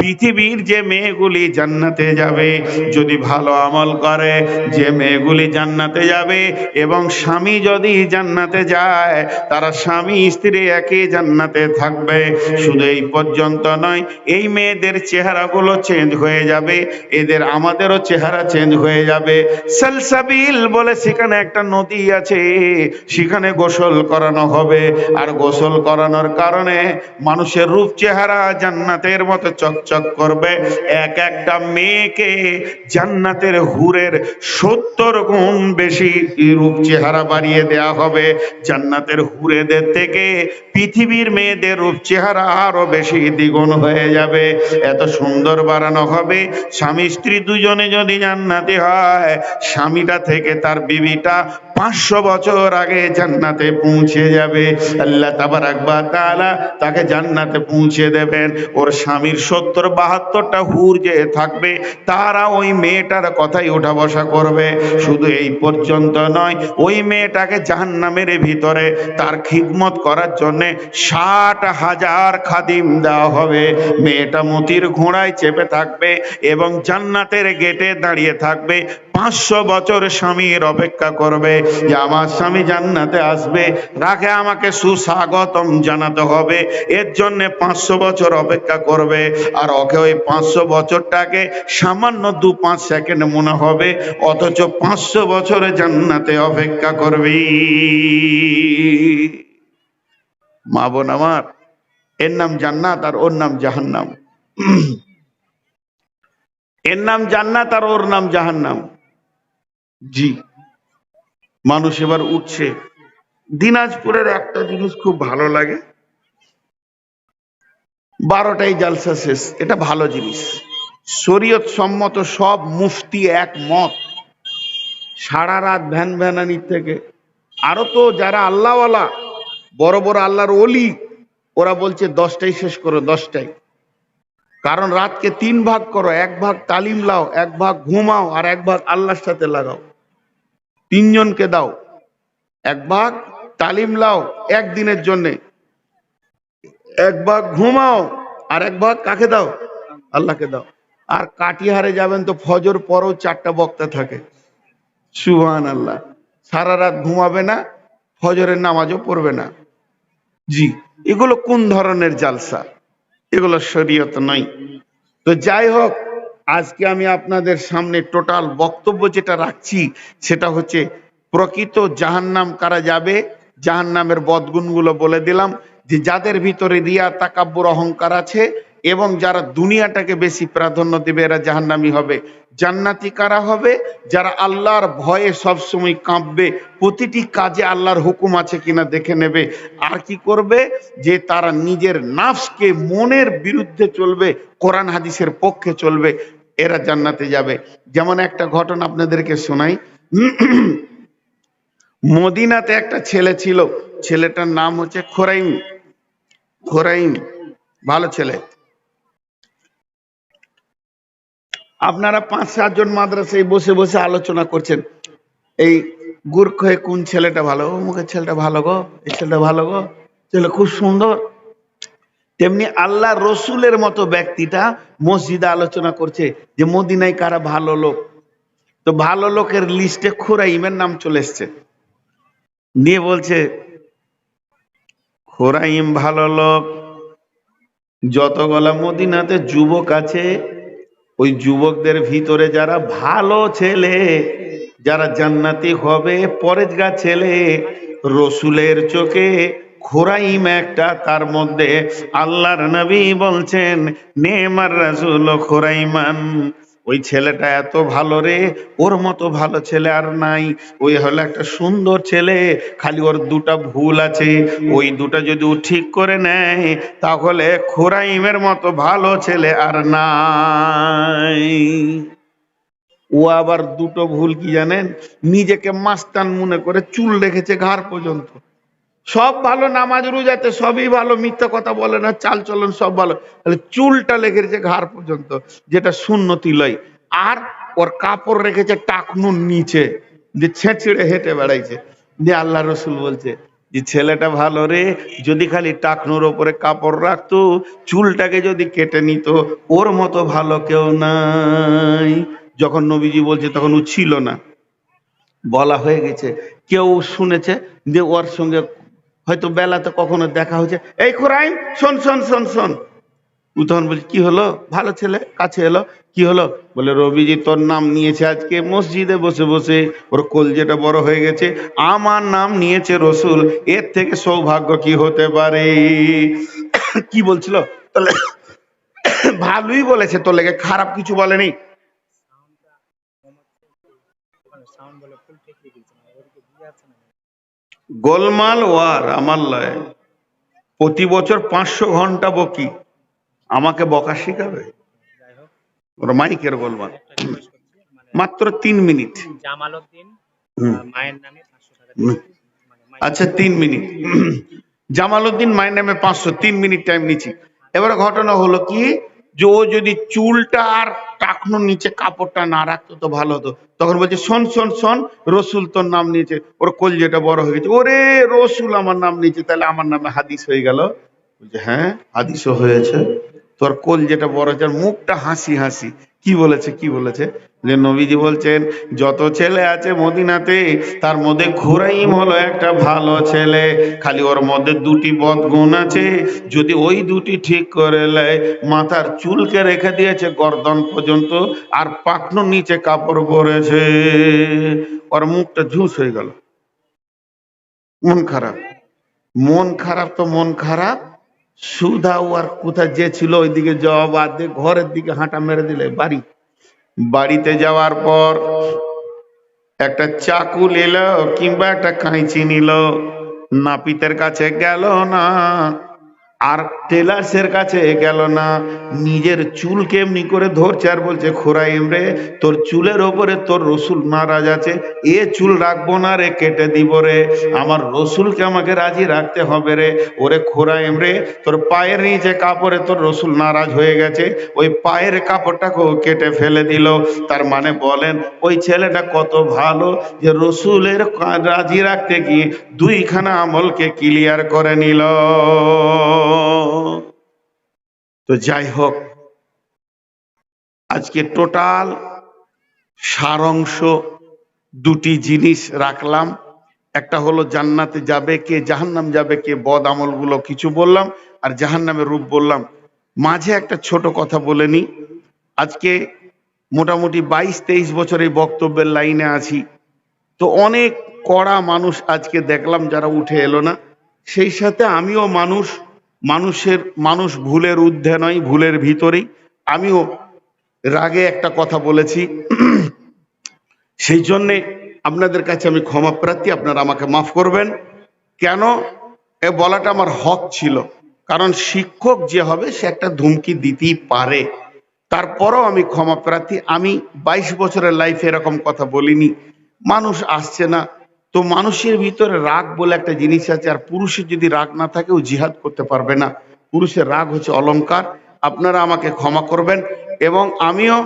পৃথিবীর যে মেয়েগুলি জান্নাতে যাবে, যদি ভালো আমল করে, যে মেয়েগুলি জান্নাতে যাবে এবং স্বামী যদি জান্নাতে যায়, তারা স্বামী, স্ত্রী একই জান্নাতে থাকবে। শুধু এই পর্যন্ত নয়, এই মেয়েদের চেহারাগুলো চেঞ্জ হয়ে যাবে, এদের আমাদেরও চেহারা চেঞ্জ হয়ে যাবে। সালসাবিল বলে সেখানে একটা নদী আছে, সেখানে গোসল করানো হবে। আর গোসল করানোর কারণে মানুষের রূপ চেহারা জান্নাতের মতো চকচক করবে, এক একটা মেয়েকে জান্নাতের হুরের সত্তর গুণ বেশি রূপ চেহারা বাড়িয়ে দেয়া হবে। জান্নাতের হুরেদের থেকে পৃথিবীর মেয়েদের রূপ চেহারা আরও বেশি দ্বিগুণ হয়ে যাবে। এত সুন্দর বাড়ানো হবে, স্বামী স্ত্রী দুজনে যদি জান্নাতে হয়, স্বামীটা থেকে তার বিবিটা পাঁচশো বছর আগে জান্নাতে পৌঁছে যাবে। আল্লাহ তাবার তাআলা তাকে জান্নাতে পৌঁছে দেবেন। ওর স্বামীর সত্তর বাহাত্তরটা হুর যে থাকবে, তারা ওই মেয়েটার কথাই ওঠা বসা করবে। শুধু এই পর্যন্ত নয়, ওই মেয়েটাকে জাহান্নামের ভিতরে তার খিদমত করার জন্যে ষাট হাজার খাদিম দেওয়া হবে। মেয়েটা মতির ঘোড়ায় চেপে থাকবে এবং জান্নাতের গেটে দাঁড়িয়ে থাকবে। পাঁচশো বছর স্বামীর অপেক্ষা করবে যে আমার স্বামী জান্নাতে আসবে, রাখে আমাকে সুস্বাগতম জানাতে হবে। এর জন্য পাঁচশো বছর অপেক্ষা করবে। আর ওকে ওই পাঁচশো বছরটাকে সামান্য দু পাঁচ সেকেন্ড মনে হবে, অথচ পাঁচশো বছরে জান্নাতে অপেক্ষা করবি। মা বোন আমার, এর নাম জান্নাত আর ওর নাম জাহান্নাম। এর নাম জান্নাত আর ওর নাম জাহান্নাম। জি, মানুষ এবার উঠছে। দিনাজপুরের একটা জিনিস খুব ভালো লাগে বারোটাই জালসা শেষ। এটা ভালো জিনিস। শরীয়ত সম্মত সব মুফতি এক মত সারা রাত ভ্যান ভ্যানানির থেকে। আরও তো যারা আল্লাহওয়ালা, বড় বড় আল্লাহর অলি ওরা বলছে দশটাই শেষ করো, দশটাই। কারণ রাতকে তিন ভাগ করো, এক ভাগ তালিম লাও, এক ভাগ ঘুমাও, আর এক ভাগ আল্লাহর সাথে লাগাও। তিনজনকে দাও। এক ভাগ তালিম লাও, একদিনের জন্য। এক ভাগ ঘুমাও আর এক ভাগ কাকে দাও? আল্লাহকে দাও। আর কাটিহারে যাবেন তো ফজর পরও চারটা বক্তা থাকে। সুহান আল্লাহ সারা রাত ঘুমাবে না, ফজরের নামাজও পড়বে না। জি, এগুলো কোন ধরনের জালসা? এগুলো শরীয়ত নয়। তো যাই হোক, আজকে আমি আপনাদের সামনে টোটাল বক্তব্য যেটা রাখছি, সেটা হচ্ছে প্রকৃত জাহান্নাম কারা যাবে? জাহান্নামের বদগুণগুলো বলে দিলাম। যে যাদের ভিতরে রিয়া, তাকাব্বুর অহংকার আছে এবং যারা দুনিয়াটাকে বেশি প্রাধান্য দেবে, এরা জাহান্নামি হবে। জান্নাতি কারা হবে? যারা আল্লাহর ভয়ে সবসময় কাঁপবে। প্রতিটি কাজে আল্লাহর হুকুম আছে কিনা দেখে নেবে। আর কি করবে? যে তারা নিজের নাফসকে মনের বিরুদ্ধে চলবে, কোরআন হাদিসের পক্ষে চলবে, এরা জান্নাতে যাবে। যেমন একটা ঘটনা আপনাদেরকে শোনাই। মদিনাতে একটা ছেলে ছিল। ছেলেটার নাম হচ্ছে খোরাইম। খোরাইম ভালো ছেলে। আপনারা পাঁচ সাতজন মাদ্রাসায় বসে বসে আলোচনা করছেন, এই গুর্খ হয়ে কোন ছেলেটা ভালো? মুখের ছেলেটা ভালো গো, এই ছেলেটা ভালো গো, ছেলে খুব সুন্দর। তেমনি আল্লাহ রসুলের মতো ব্যক্তিটা মসজিদে আলোচনা করছে যে মদিনায় কারা ভালো লোক। তো ভালো লোকের লিস্টে খোরাইমের নাম চলে এসছে। নিয়ে বলছে খোরাইম ভালো লোক। যতগুলা মদিনাতে যুবক আছে, ওই যুবকদের ভিতরে যারা ভালো ছেলে, যারা জান্নাতি হবে পরেজগা ছেলে, রসুলের চোখে খোরাইম একটা, তার মধ্যে আল্লাহর নবী বলছেন নেমার রাসুল খোরাইমান। ওই ছেলেটা এত ভালো রে, ওর মতো ভালো ছেলে আর নাই। ওই হলো একটা সুন্দর ছেলে, খালি ওর দুটা ভুল আছে। ওই দুটা যদি ও ঠিক করে নেয়, তাহলে খোরাইমের মতো ভালো ছেলে আর নাই। ও আবার দুটো ভুল কি জানেন? নিজেকে মাস্তান মনে করে চুল রেখেছে ঘাড় পর্যন্ত। সব ভালো, নামাজ, রোজাতে সবই ভালো, মিথ্যা কথা বলে না, চাল চলন সব ভালো। তাহলে চুলটা লেগেছে ঘাড় পর্যন্ত, যেটা শূন্যতি লয়। আর ওর কাপড় রেখেছে টাকনুর নিচে, যে ছেঁচড়ে হেঁটে বেড়াইছে। যে আল্লাহ রসুল বলছে, যে ছেলেটা ভালো রে, যদি খালি টাকনুর ওপরে কাপড় রাখতো, চুলটাকে যদি কেটে নিত, ওর মতো ভালো কেউ নাই। যখন নবীজি বলছে, তখন ও ছিল না। বলা হয়ে গেছে, কেউ শুনেছে যে ওর সঙ্গে হয়তো বেলাতে কখনো দেখা হয়েছে। এই খোরাইন, শোন শোন শোন শোন। ও তখন বলছে, কি হলো? ভালো ছেলে? কাছে এলো? কি হলো? বলে রবিজি তোর নাম নিয়েছে আজকে মসজিদে বসে বসে, ওর কলজেটা বড় হয়ে গেছে, আমার নাম নিয়েছে রসুল, এর থেকে সৌভাগ্য কি হতে পারে? কি বলছিল? তাহলে ভালোই বলেছে, তোর লেগে খারাপ কিছু বলেনি সাউন্ড বলে ফুল টেকলি দিচ্ছে না ওদিকে দিয়ে আছে না গোলমাল ওয়ার আমার লয়। প্রতি বছর পাঁচশো ঘণ্টা বকি। আমাকে বকা শিখাবে? ওর মাইকের গোলমাল। মাত্র তিন মিনিট। মানে আচ্ছা তিন মিনিট। জামালউদ্দিন মায়ের নামে পাঁচশো। তিন মিনিট টাইম নিচ্ছি। এবার ঘটনা হলো কি? যে ও যদি চুলটা আর টাকনোর নিচে কাপড়টা না রাখতো তো ভালো হতো। তখন বলছে, শোন শোন শোন, রসুল তোর নাম নিয়েছে। ওর কলজেটা বড় হয়ে গেছে। ওরে, রসুল আমার নাম নিয়েছে, তাহলে আমার নামে হাদিস হয়ে গেল? বলছে হ্যাঁ হাদিসও হয়েছে। তোর কল যেটা বড় হয়েছে মুখটা হাসি হাসি। কি বলেছে কি বলেছে? যে নবীজি বলছেন, যত ছেলে আছে মদিনাতে, তার মধ্যে খুরাইম হলো একটা ভালো ছেলে। খালি ওর মধ্যে দুটি বদগুণ আছে। যদি ওই দুটি ঠিক করে নেয়, মাথার চুলকে রেখে দিয়েছে গর্দন পর্যন্ত, আর পাকনোর নিচে কাপড় পরেছে। ওর মুখটা ঝুস হয়ে গেল। মন খারাপ। মন খারাপ তো মন খারাপ। সুধা আর কোথায় যে ছিল ওইদিকে জবাব আর দিয়ে ঘরের দিকে হাঁটা মেরে দিলে বাড়ি। বাড়িতে যাওয়ার পর একটা চাকু নিল কিংবা একটা কাঁচি নিল। নাপিতের কাছে গেল না। আর টেলার্সের কাছে গেল না। নিজের চুল কেমনি করে ধরছে আর বলছে, খোরাইম রে, তোর চুলের ওপরে তোর রসুল নারাজ আছে, এ চুল রাখব না রে, কেটে দিব রে। আমার রসুলকে আমাকে রাজি রাখতে হবে রে। ওরে খোরাইম রে, তোর পায়ের নিচে কাপড়ে তোর রসুল নারাজ হয়ে গেছে। ওই পায়ের কাপড়টাকেও কেটে ফেলে দিল। তার মানে বলেন, ওই ছেলেটা কত ভালো যে রসুলের রাজি রাখতে গিয়ে দুইখানা আমলকে ক্লিয়ার করে নিল। তো যাই হোক, আজকে টোটাল সারাংশ দুটি জিনিস রাখলাম। একটা হলো জান্নাতে যাবে কে, জাহান্নাম যাবে কে, বদ আমলগুলো কিছু বললাম, আর জাহান্নামের রূপ বললাম। মাঝে একটা ছোট কথা বলে নি, আজকে মোটামুটি বাইশ, তেইশ বছর এই বক্তব্যের লাইনে আছি। তো অনেক কড়া মানুষ আজকে দেখলাম যারা উঠে এলো না, সেই সাথে আমিও মানুষ মানুষের, মানুষ ভুলের ঊর্ধ্বে নয়, ভুলের ভিতরেই। আমিও রাগে একটা কথা বলেছি। সেই জন্যে আপনাদের কাছে আমি ক্ষমা প্রার্থী, আপনারা আমাকে মাফ করবেন। কেন? এ বলাটা আমার হক ছিল। কারণ শিক্ষক যে হবে, সে একটা ধুমকি দিতেই পারে। তারপরও আমি ক্ষমা প্রার্থী। আমি বাইশ বছরের লাইফে এরকম কথা বলিনি। মানুষ আসছে না। তো মানুষের ভিতরে রাগ বলে একটা জিনিস আছে, আর পুরুষের যদি রাগ না থাকে, ও জিহাদ করতে পারবে না। পুরুষের রাগ হচ্ছে অলংকার। আপনারা আমাকে ক্ষমা করবেন এবং আমিও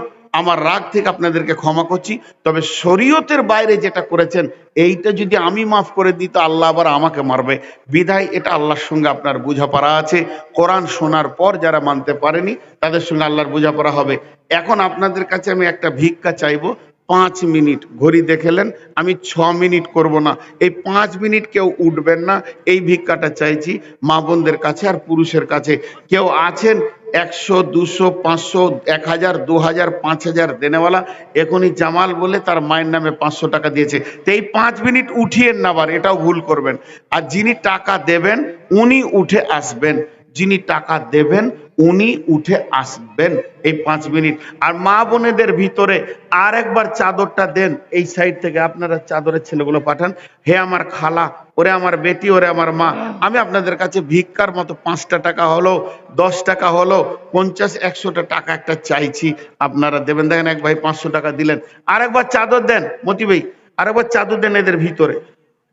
আমার রাগ থেকে আপনাদেরকে ক্ষমা করছি। তবে শরীয়তের বাইরে যেটা করেছেন, এইটা যদি আমি মাফ করে দিই, তো আল্লাহ আবার আমাকে মারবে। বিধায় এটা আল্লাহর সঙ্গে আপনার বোঝাপড়া আছে। কোরআন শোনার পর যারা মানতে পারেনি, তাদের সঙ্গে আল্লাহর বোঝাপড়া হবে। এখন আপনাদের কাছে আমি একটা ভিক্ষা চাইব পাঁচ মিনিট ঘড়ি দেখেলেন, আমি ছ মিনিট করব না। এই পাঁচ মিনিট কেউ উঠবেন না, এই ভিক্ষাটা চাইছি মা বোনদের কাছে আর পুরুষের কাছে। কেউ আছেন একশো, দুশো, পাঁচশো, এক হাজার, দু হাজার, পাঁচ হাজার দেনেওয়ালা, এখনই জামাল বলে তার মায়ের নামে পাঁচশো টাকা দিয়েছে। তো এই পাঁচ মিনিট উঠিয়েন না আবার, এটাও ভুল করবেন। আর যিনি টাকা দেবেন, উনি উঠে আসবেন। যিনি টাকা দেবেন উনি উঠে আসবেন এই পাঁচ মিনিট। আর মা বোনেদের ভিতরে আর একবার চাদরটা দেন, এই সাইড থেকে আপনারা চাদরের ছেলেগুলো পাঠান। হে আমার খালা, ওরে আমার বেটি, ওরে আমার মা, আমি আপনাদের কাছে ভিক্ষার মতো পাঁচটা টাকা হলো, দশ টাকা হলো, পঞ্চাশ, একশোটা টাকা একটা চাইছি, আপনারা দেবেন। দেখেন এক ভাই পাঁচশো টাকা দিলেন। আরেকবার চাদর দেন, মতি ভাই, আরেকবার চাদর দেন এদের ভিতরে।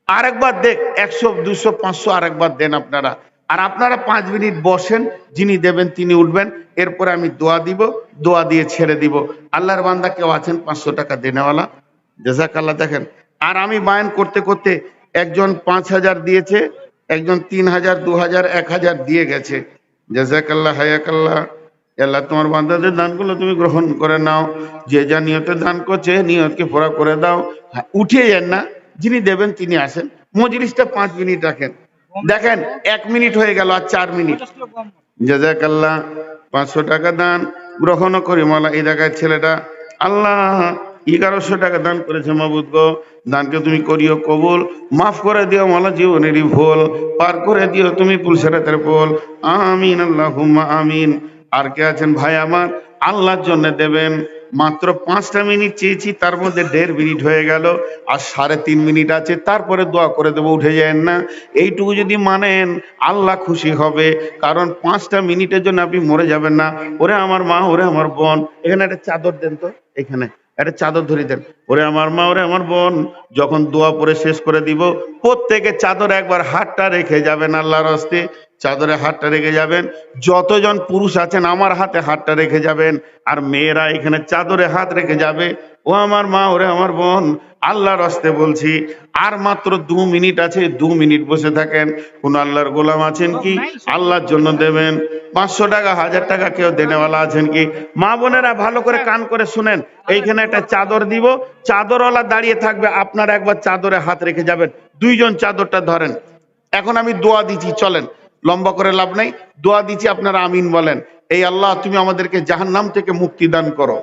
আরেকবার দেখ, একশো, দুশো, পাঁচশো আরেকবার দেন আপনারা। আর আপনারা পাঁচ মিনিট বসেন যিনি দেবেন তিনি উঠবেন। এরপরে আমি দোয়া দিব দোয়া দিয়ে ছেড়ে দিব। আল্লাহর বান্দা কেউ আছেন পাঁচশো টাকা দেনেওয়ালা। জাজাক আল্লাহ দেখেন। আর আমি বায়ন করতে করতে একজন পাঁচ হাজার দিয়েছে একজন তিন হাজার দু হাজার এক হাজার দিয়ে গেছে। জাজাকাল্লাহ হায়াকাল্লাহ। আল্লাহ তোমার বান্দাদের দানগুলো তুমি গ্রহণ করে নাও। যে যা নিয়তে দান করছে নিয়তকে পুরা করে দাও। হ্যাঁ, উঠে যান না যিনি দেবেন তিনি আসেন। মজলিসটা পাঁচ মিনিট রাখেন। দেখেন এক মিনিট হয়ে গেল আর চার মিনিট। জাজাকাল্লাহ পাঁচশো টাকা দান গ্রহণ করি মালা এই জায়গায় ছেলেটা আল্লাহ এগারোশো টাকা দান করেছে মাবুদ গো। দানকে তুমি করিও কবুল। মাফ করে দিও মালা জীবনেরই ভুল। পার করে দিও তুমি পুলসেরাতের পোল আমিন আল্লাহ আমিন। আর কে আছেন ভাই আমার? আল্লাহর জন্য দেবেন। মাত্র পাঁচটা মিনিট চেয়েছি, তার মধ্যে দেড় মিনিট হয়ে গেল, আর সাড়ে তিন মিনিট আছে, তারপরে দোয়া করে দেবো, উঠে যায় না। এইটুকু যদি মানেন, আল্লাহ খুশি হবে, কারণ পাঁচটা মিনিটের জন্য আপনি মরে যাবেন না। ওরে আমার মা, ওরে আমার বোন, এখানে একটা চাদর দেন তো, এখানে, একটা চাদর ধরে দেন। ওরে আমার মা, ওরে আমার বোন, যখন দোয়া পরে শেষ করে দিব প্রত্যেকে চাদর একবার হাতটা রেখে যাবেন আল্লাহর হস্তে। চাদরে হাতটা রেখে যাবেন। যতজন পুরুষ আছেন আমার হাতে হাতটা রেখে যাবেন। আর মেয়েরা এখানে চাদরে হাত রেখে যাবে। ও আমার মা ওরে আমার বোন আল্লাহর হস্তে বলছি আর মাত্র দু মিনিট আছে দু মিনিট বসে থাকেন। কোন আল্লাহর গোলাম আছেন কি? আল্লাহর জন্য দেবেন। পাঁচশো টাকা হাজার টাকা কেউ দেনেওয়ালা আছেন কি? মা বোনেরা ভালো করে কান করে শুনেন। এইখানে একটা চাদর দিব। চাদরওয়ালা দাঁড়িয়ে থাকবে আপনারা একবার চাদরে হাত রেখে যাবেন। দুইজন চাদরটা ধরেন। এখন আমি দোয়া দিচ্ছি চলেন। লম্বা করে লাভ নাই। দোয়া দিচ্ছি আপনারা আমিন বলেন। এই আল্লাহ তুমি আমাদেরকে জাহান্নাম থেকে মুক্তি দান করো।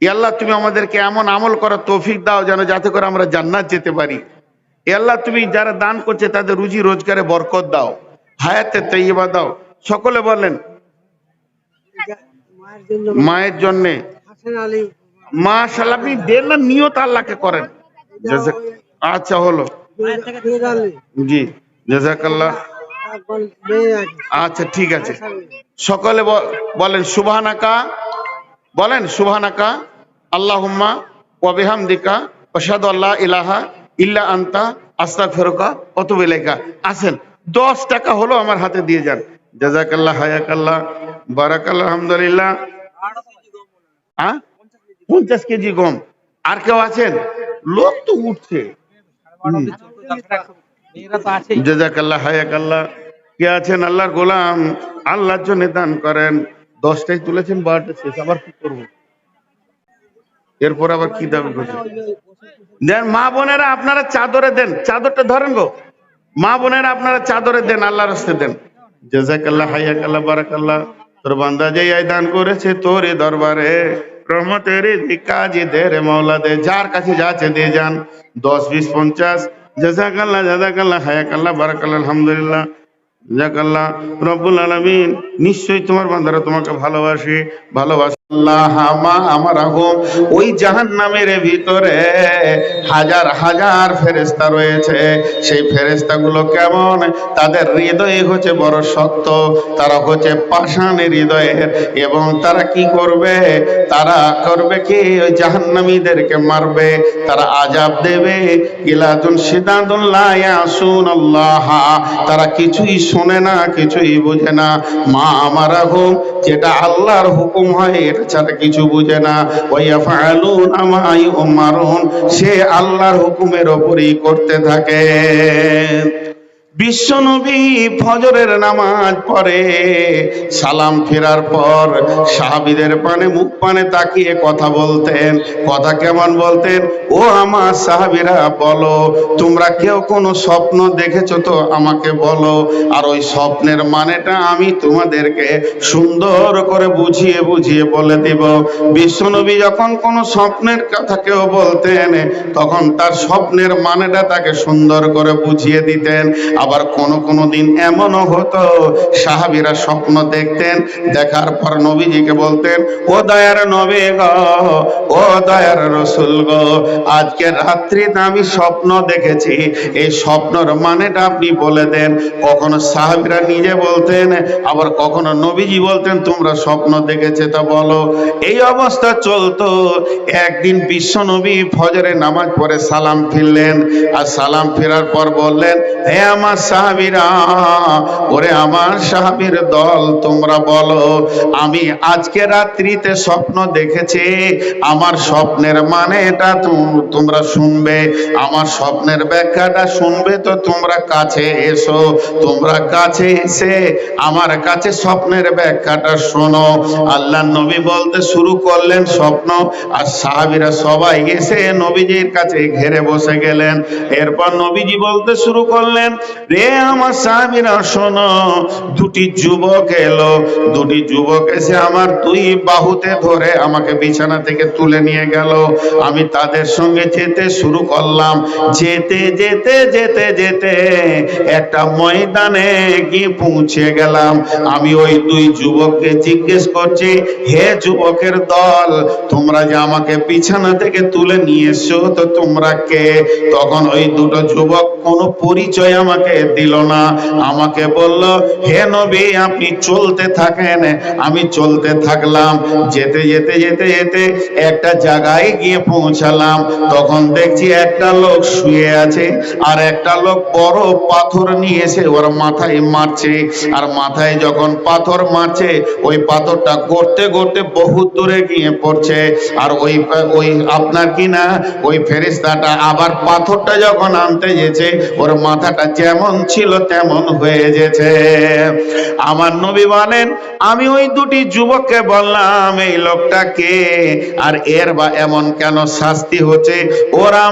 এ আল্লাহ তুমি আমাদেরকে এমন আমল করার তৌফিক দাও যেন যাতে করে আমরা জান্নাত যেতে পারি। এ আল্লাহ তুমি যারা দান করছে তাদের রুজি রোজগারে বরকত দাও হায়াতে তৈবা দাও। সকলে বলেন মায়ের জন্য। মাশাল্লাহ আপনি দেন না নিয়ত আল্লাহকে করেন। আচ্ছা হলো। জি জাজাকাল্লাহ আচ্ছা ঠিক আছে। সকলে বলেন সুবহানাকা বলেন সুবহানাকা আল্লাহুম্মা ওয়া বিহামদিকা আশহাদু আল্লা ইলাহা ইল্লা আনতা আস্তাগফিরুকা ওয়া আতুবু ইলাইকা। আসেন 10 টাকা হলো আমার হাতে দিয়ে যান। জাযাকাল্লাহ হায়াকাল্লাহ বারাকাল্লাহ আলহামদুলিল্লাহ। হ্যাঁ পঞ্চাশ কেজি গম। আর কেউ আছেন? লোক তো উঠছে। জাজাকাল্লাহ হায়াকাল্লাহ কে আছেন? আল্লাহর গোলাম। আল্লাহর জন্য দান করেন। দশটাই তুলেছেন বারোটা শেষ। আবার কি করব? এরপর আবার কি দাবি দেন, মা বোনেরা আপনারা চাদরে দেন। চাদরটা ধরেন গো। মা বোনেরা আপনারা চাদরে দেন, আল্লাহর রাস্তে দেন। তোর বান্দা যে দান করেছে তোর দরবারে। রহমতের কাজে দে রে মৌলা দে যার কাছে যাচ্ছে দিয়ে যান। দশ, বিশ, পঞ্চাশ। জাজাকাল্লাহ জাজাকাল্লাহ হায়াকাল্লাহ বারাকাল্লাহ, আলহামদুলিল্লাহ। জাকাল্লাহ রব্বুল আলমিন নিশ্চয়ই তোমার বান্দারা তোমাকে ভালোবাসে ভালোবাসে। ওই ভিতরে হাজার হাজার রয়েছে। সেই কেমন? তাদের হচ্ছে বড় শক্ত তারা হচ্ছে হৃদয়ের। এবং তারা কি করবে? তারা করবে কি? ওই জাহান্নামীদেরকে মারবে, তারা আজাব দেবে। ইয়াসুন আল্লাহ। তারা কিছুই শোনে না, কিছুই বোঝে না। মা আমার যেটা আল্লাহর হুকুম হয় ছাড়া কিছু বুঝে না। ইউমারুন সে আল্লাহর হুকুমের ওপরই করতে থাকে। বিশ্বনবী ফজরের নামাজ পড়ে, সালাম ফেরার পর সাহাবিদের পানে মুখ পানে তাকিয়ে কথা বলতেন। কথা কেমন বলতেন? ও আমার সাহাবিরা, বলো, তোমরা কেউ কোনো স্বপ্ন দেখেছ তো আমাকে বলো? আর ওই স্বপ্নের মানেটা আমি তোমাদেরকে সুন্দর করে বুঝিয়ে বুঝিয়ে বলে দিব। বিশ্বনবী যখন কোনো স্বপ্নের কথা কেউ বলতেন, তখন তার স্বপ্নের মানেটা তাকে সুন্দর করে বুঝিয়ে দিতেন। আবার কোনো কোনো দিন এমনও হতো, সাহাবীরা স্বপ্ন দেখতেন, দেখার পর নবীজিকে বলতেন, ও দয়ার নবী গো, ও দয়ার রসুল গো, আজকে রাত্রিতে আমি স্বপ্ন দেখেছি, এই স্বপ্নর মানেটা আপনি বলে দেন। কখনো সাহাবীরা নিজে বলতেন, আবার কখনো নবীজি বলতেন, তোমরা স্বপ্ন দেখেছে তা বলো। এই অবস্থা চলতো। একদিন বিশ্ব নবী ফজরে নামাজ পড়ে সালাম ফিরলেন, আর সালাম ফেরার পর বললেন, হে আমার আমার সাহাবিরা, ওরে আমার সাহাবির দল, তোমরা বলো, আমি আজকে রাত্রিতে স্বপ্ন দেখেছি, আমার স্বপ্নের মানে এটা তোমরা শুনবে, আমার স্বপ্নের ব্যাখ্যাটা শুনবে তো তোমরা কাছে এসো, তোমরা কাছে এসে আমার কাছে স্বপ্নের ব্যাখ্যাটা শোনো। আল্লাহ নবী বলতে শুরু করলেন স্বপ্ন, আর সাহাবিরা সবাই এসে নবীজির কাছে ঘেরে বসে গেলেন। এরপর নবীজি বলতে শুরু করলেন রে আমার দুটি যুবক এলো। দুটি যুবক এসে আমার দুই বাহুতে ধরে আমাকে বিছানা থেকে তুলে নিয়ে গেল। আমি তাদের সঙ্গে যেতে শুরু করলাম। যেতে যেতে যেতে যেতে একটা ময়দানে গিয়ে পৌঁছে গেলাম। আমি ওই দুই যুবককে জিজ্ঞেস করছি, হে যুবকের দল, তোমরা যে আমাকে বিছানা থেকে তুলে নিয়ে এসছো, তো তোমরা কে? তখন ওই দুটো যুবক কোনো পরিচয় আমাকে দিল না। আমাকে বলল, হে নবী, আপনি চলতে থাকেন। আমি চলতে থাকলাম। যেতে যেতে যেতে যেতে একটা জায়গায় গিয়ে পৌঁছালাম। তখন দেখছি একটা লোক শুয়ে আছে আর একটা লোক বড় পাথর নিয়েছে ওর মাথায় মারছে। আর মাথায় যখন পাথর মারছে, ওই পাথরটা গড়তে গড়তে বহু দূরে গিয়ে পড়ছে। আর ওই ওই আপনার কি না, ওই ফেরিস্তাটা আবার পাথরটা যখন আনতে গেছে, ওর মাথাটা যেমন ছিল তেমন হয়ে গেছে আমার নবী বলেন, আমি ওই দুটি যুবককে বললাম, এই লোকটাকে, আর এর বা এমন কেন শাস্তি হচ্ছে? ওরা